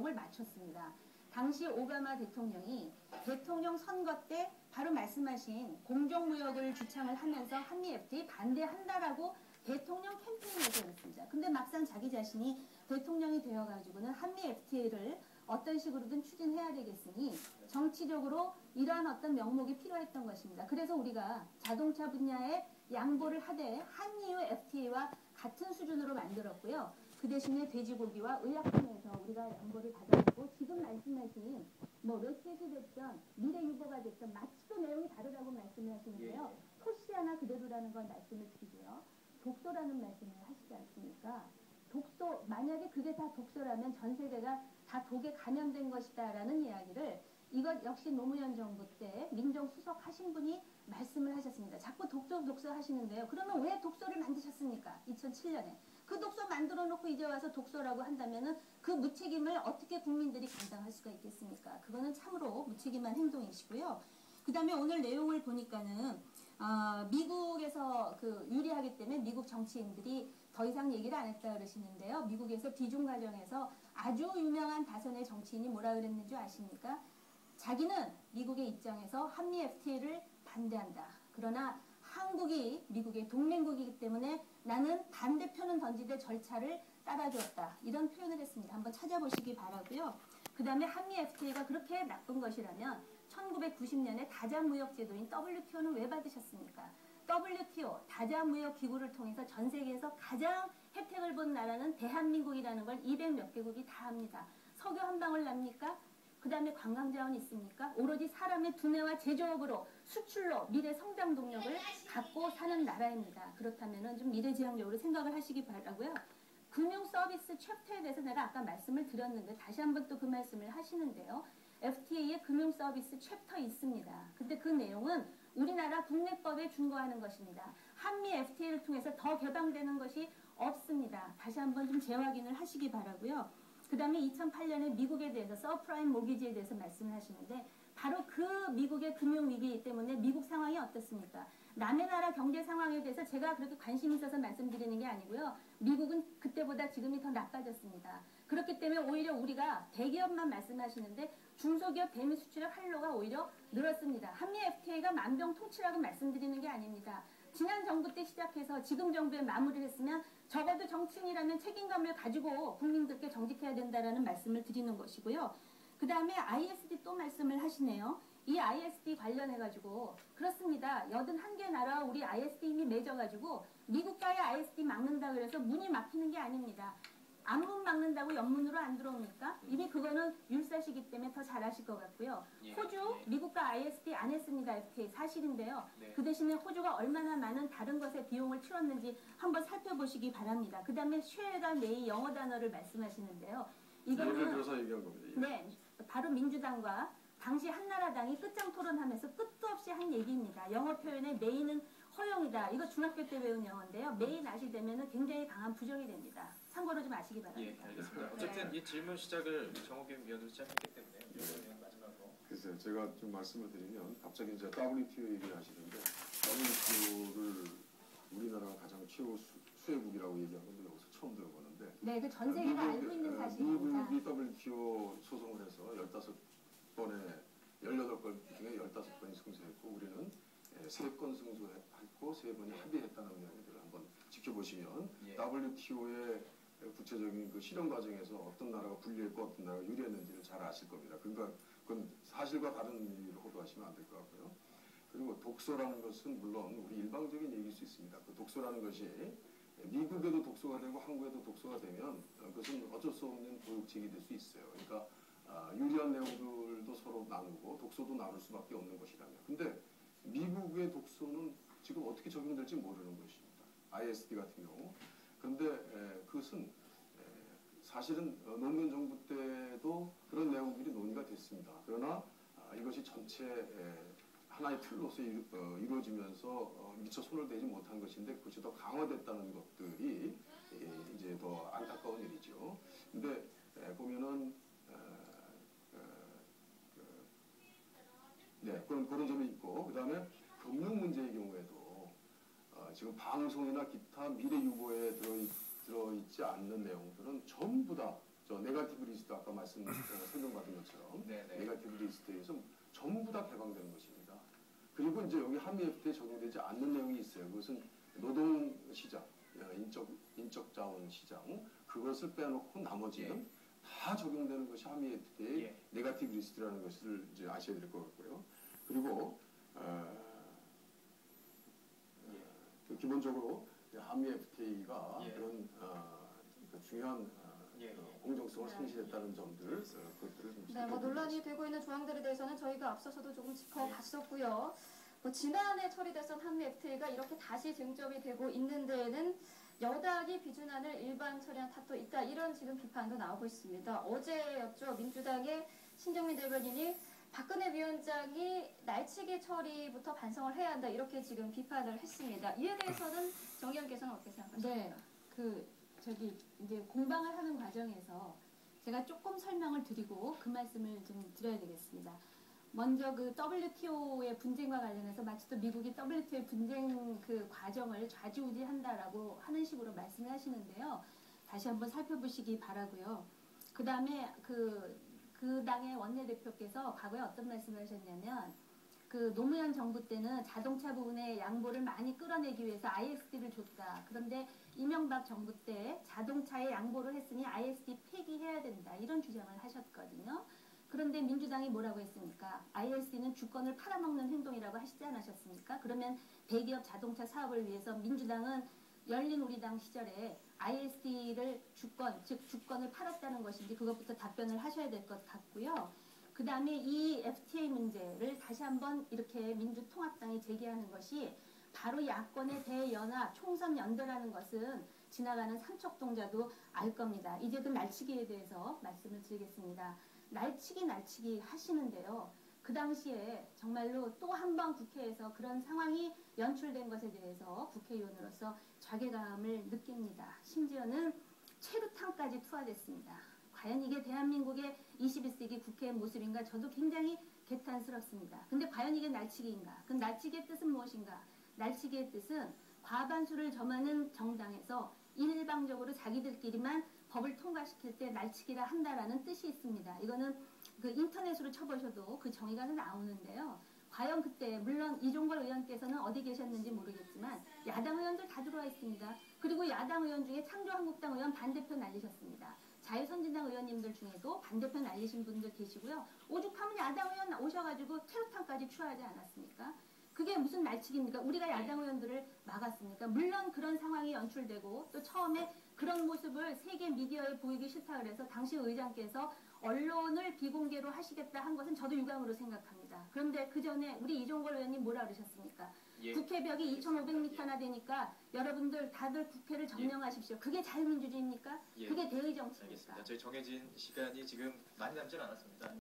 내용을 맞췄습니다. 당시 오바마 대통령이 대통령 선거 때 바로 말씀하신 공정무역을 주창을 하면서 한미 FTA 반대한다라고 대통령 캠페인에서 그랬습니다. 근데 막상 자기 자신이 대통령이 되어가지고는 한미 FTA를 어떤 식으로든 추진해야 되겠으니 정치적으로 이러한 어떤 명목이 필요했던 것입니다. 그래서 우리가 자동차 분야에 양보를 하되 한미유 FTA와 같은 수준으로 만들었고요. 그 대신에 돼지고기와 의약품에서 우리가 양보를 받아들고 지금 말씀하신 뭐 로켓이 됐던 미래 유보가 됐던 마치도 내용이 다르다고 말씀을 하시는데요. 토시 하나 그대로라는 걸 말씀을 드리고요. 독소라는 말씀을 하시지 않습니까? 독소 만약에 그게 다 독소라면 전 세계가 다 독에 감염된 것이다라는 이야기를 이것 역시 노무현 정부 때 민정수석 하신 분이 말씀을 하셨습니다. 자꾸 독소 독소 하시는데요. 그러면 왜 독소를 만드셨습니까? 2007년에. 그 독소 만들어 놓고 이제 와서 독소라고 한다면은 그 무책임을 어떻게 국민들이 감당할 수가 있겠습니까? 그거는 참으로 무책임한 행동이시고요. 그 다음에 오늘 내용을 보니까는 어, 미국에서 그 유리하기 때문에 미국 정치인들이 더 이상 얘기를 안 했다 그러시는데요. 미국에서 비중 과정에서 아주 유명한 다선의 정치인이 뭐라 그랬는지 줄 아십니까? 자기는 미국의 입장에서 한미 FTA를 반대한다. 그러나 한국이 미국의 동맹국이기 때문에 나는 반대편은 던지되 절차를 따라주었다. 이런 표현을 했습니다. 한번 찾아보시기 바라고요. 그 다음에 한미 FTA가 그렇게 나쁜 것이라면 1990년에 다자무역제도인 WTO는 왜 받으셨습니까? WTO 다자무역기구를 통해서 전 세계에서 가장 혜택을 본 나라는 대한민국이라는 걸 200 몇 개국이 다 합니다. 석유 한 방울 납니까? 그 다음에 관광 자원 있습니까? 오로지 사람의 두뇌와 제조업으로 수출로 미래 성장 동력을 갖고 사는 나라입니다. 그렇다면 좀 미래지향적으로 생각을 하시기 바라고요. 금융 서비스 챕터에 대해서 내가 아까 말씀을 드렸는데 다시 한번 또 그 말씀을 하시는데요. FTA의 금융 서비스 챕터 있습니다. 근데 그 내용은 우리나라 국내법에 준거하는 것입니다. 한미 FTA를 통해서 더 개방되는 것이 없습니다. 다시 한번 좀 재확인을 하시기 바라고요. 그 다음에 2008년에 미국에 대해서 서프라임 모기지에 대해서 말씀을 하시는데 바로 그 미국의 금융위기 때문에 미국 상황이 어떻습니까? 남의 나라 경제 상황에 대해서 제가 그렇게 관심 있어서 말씀드리는 게 아니고요. 미국은 그때보다 지금이 더 나빠졌습니다. 그렇기 때문에 오히려 우리가 대기업만 말씀하시는데 중소기업 대미 수출의 활로가 오히려 늘었습니다. 한미 FTA가 만병통치라고 말씀드리는 게 아닙니다. 지난 정부 때 시작해서 지금 정부에 마무리를 했으면 적어도 정치인이라면 책임감을 가지고 국민들께 정직해야 된다는 말씀을 드리는 것이고요. 그 다음에 ISD 또 말씀을 하시네요. 이 ISD 관련해가지고 그렇습니다. 81개 나라와 우리 ISD 이미 맺어가지고 미국과의 ISD 막는다 그래서 문이 막히는 게 아닙니다. 앞문 막는다고 옆문으로 안 들어옵니까? 이미 그거는 율사시기 때문에 더 잘하실 것 같고요. 예, 호주, 예. 미국과 ISD 안 했습니다. FTA 사실인데요. 네. 그 대신에 호주가 얼마나 많은 다른 것에 비용을 치렀는지 한번 살펴보시기 바랍니다. 그 다음에 쉐가 네이 영어 단어를 말씀하시는데요. 예를 이거는 들어서 얘기한 겁니다. 예. 네, 바로 민주당과 당시 한나라당이 끝장 토론하면서 끝도 없이 한 얘기입니다. 영어 표현에 메인은 허용이다. 이거 중학교 때 배운 영어인데요. 메인 아시 되면 굉장히 강한 부정이 됩니다. 참고로 좀 아시기 예, 바랍니다. 알겠습니다. 어쨌든 이 질문 시작을 정호균 위원으로 시작했기 때문에 위원님 마지막으로 글쎄요, 제가 좀 말씀을 드리면 갑자기 이제 WTO 얘기를 하시는데 WTO를 우리나라가 가장 최고 수, 수혜국이라고 얘기한 건데 여기서 처음 들어보는데 네, 그 전 세계가 알고 있는 사실입니다. 미국이 WTO 소송을 해서 15번에 18건 중에 15번이 승소했고 우리는 3건 승소했고 3번이 합의했다는 이야기들을 한번 지켜보시면 예. WTO의 구체적인 그 실현 과정에서 어떤 나라가 불리했고 어떤 나라가 유리했는지를 잘 아실 겁니다. 그러니까 그건 사실과 다른 의미를 호도하시면 안 될 것 같고요. 그리고 독소라는 것은 물론 우리 일방적인 얘기일 수 있습니다. 그 독소라는 것이 미국에도 독소가 되고 한국에도 독소가 되면 어, 그것은 어쩔 수 없는 보육책이 될 수 있어요. 그러니까 아, 유리한 내용들도 서로 나누고 독소도 나눌 수밖에 없는 것이라면. 근데 미국의 독소는 지금 어떻게 적용될지 모르는 것입니다. ISD 같은 경우. 그런데 에, 그것은 에, 사실은 어, 노무현 정부 때도 그런 내용들이 논의가 됐습니다. 그러나 아, 이것이 전체 에, 하나의 틀로서 이루, 어, 이루어지면서 어, 미처 손을 대지 못한 것인데 그것이 더 강화됐다는 것들이 예, 이제 더 안타까운 일이죠. 근데 에, 보면은 어, 어, 그, 네 그런 그런 점이 있고 그 다음에 금융 문제의 경우에도 어, 지금 방송이나 기타 미래 유보에 들어 들어 있지 않는 내용들은 전부 다 저 네가티브 리스트 아까 말씀 어, 설명받은 것처럼 네네. 네가티브 리스트에서 전부 다 개방되는 것입니다. 그리고 이제 여기 한미 FTA에 적용되지 않는 내용이 있어요. 그것은 노동 시장, 어, 인적 인적 자원 시장 그것을 빼놓고 나머지는 다 적용되는 것이 한미 FTA 예. 네가티브 리스트라는 것을 이제 아셔야 될 것 같고요. 그리고 어, 예. 그 기본적으로 한미 FTA가 예. 그런 어, 그 중요한 어, 예, 어, 예. 공정성을 네. 상실했다는 점들 어, 그것들을 좀 네, 뭐 논란이 되고 있는 조항들에 대해서는 저희가 앞서서도 조금 짚어봤었고요. 뭐 지난해 처리됐던 한미 FTA가 이렇게 다시 쟁점이 되고 있는 데에는 여당이 비준안을 일반 처리한 탓도 있다 이런 지금 비판도 나오고 있습니다. 어제였죠 민주당의 신정민 대변인이 박근혜 위원장이 날치기 처리부터 반성을 해야 한다 이렇게 지금 비판을 했습니다. 이에 대해서는 정 의원께서는 어떻게 생각하십니까? 네, 그 저기 이제 공방을 하는 과정에서 제가 조금 설명을 드리고 그 말씀을 좀 드려야 되겠습니다. 먼저 그 WTO의 분쟁과 관련해서 마치 또 미국이 WTO의 분쟁 그 과정을 좌지우지한다라고 하는 식으로 말씀을 하시는데요. 다시 한번 살펴보시기 바라고요. 그 다음에 그, 그 당의 원내대표께서 과거에 어떤 말씀을 하셨냐면 그 노무현 정부 때는 자동차 부분의 양보를 많이 끌어내기 위해서 ISD를 줬다. 그런데 이명박 정부 때 자동차에 양보를 했으니 ISD 폐기해야 된다. 이런 주장을 하셨거든요. 그런데 민주당이 뭐라고 했습니까? ISD는 주권을 팔아먹는 행동이라고 하시지 않으셨습니까? 그러면 대기업 자동차 사업을 위해서 민주당은 열린 우리당 시절에 ISD를 주권, 즉 주권을 팔았다는 것인지 그것부터 답변을 하셔야 될 것 같고요. 그 다음에 이 FTA 문제를 다시 한번 이렇게 민주통합당이 제기하는 것이 바로 야권의 대연합 총선 연대라는 것은 지나가는 삼척동자도 알 겁니다. 이제 그 날치기에 대해서 말씀을 드리겠습니다. 날치기 날치기 하시는데요. 그 당시에 정말로 또 한 번 국회에서 그런 상황이 연출된 것에 대해서 국회의원으로서 자괴감을 느낍니다. 심지어는 최루탄까지 투하됐습니다. 과연 이게 대한민국의 21세기 국회의 모습인가 저도 굉장히 개탄스럽습니다. 근데 과연 이게 날치기인가? 그 날치기의 뜻은 무엇인가? 날치기의 뜻은 과반수를 점하는 정당에서 일방적으로 자기들끼리만 법을 통과시킬 때 날치기라 한다라는 뜻이 있습니다. 이거는 그 인터넷으로 쳐보셔도 그 정의가 나오는데요. 과연 그때 물론 이종걸 의원께서는 어디 계셨는지 모르겠지만 야당 의원들 다 들어와 있습니다. 그리고 야당 의원 중에 창조한국당 의원 반대표 날리셨습니다. 자유선진당 의원님들 중에도 반대표 날리신 분들 계시고요. 오죽하면 야당 의원 오셔가지고 체류탄까지 추하지 않았습니까? 그게 무슨 날치기입니까? 우리가 야당 의원들을 막았습니까? 물론 그런 상황이 연출되고 또 처음에 그런 모습을 세계 미디어에 보이기 싫다 그래서 당시 의장께서 언론을 비공개로 하시겠다 한 것은 저도 유감으로 생각합니다. 그런데 그 전에 우리 이종걸 의원님 뭐라 그러셨습니까? 예. 국회 벽이 2,500m나 되니까 여러분들 다들 국회를 점령하십시오. 그게 자유민주주의입니까? 예. 그게 대의 정치입니까? 알겠습니다. 저희 정해진 시간이 지금 많이 남진 않았습니다.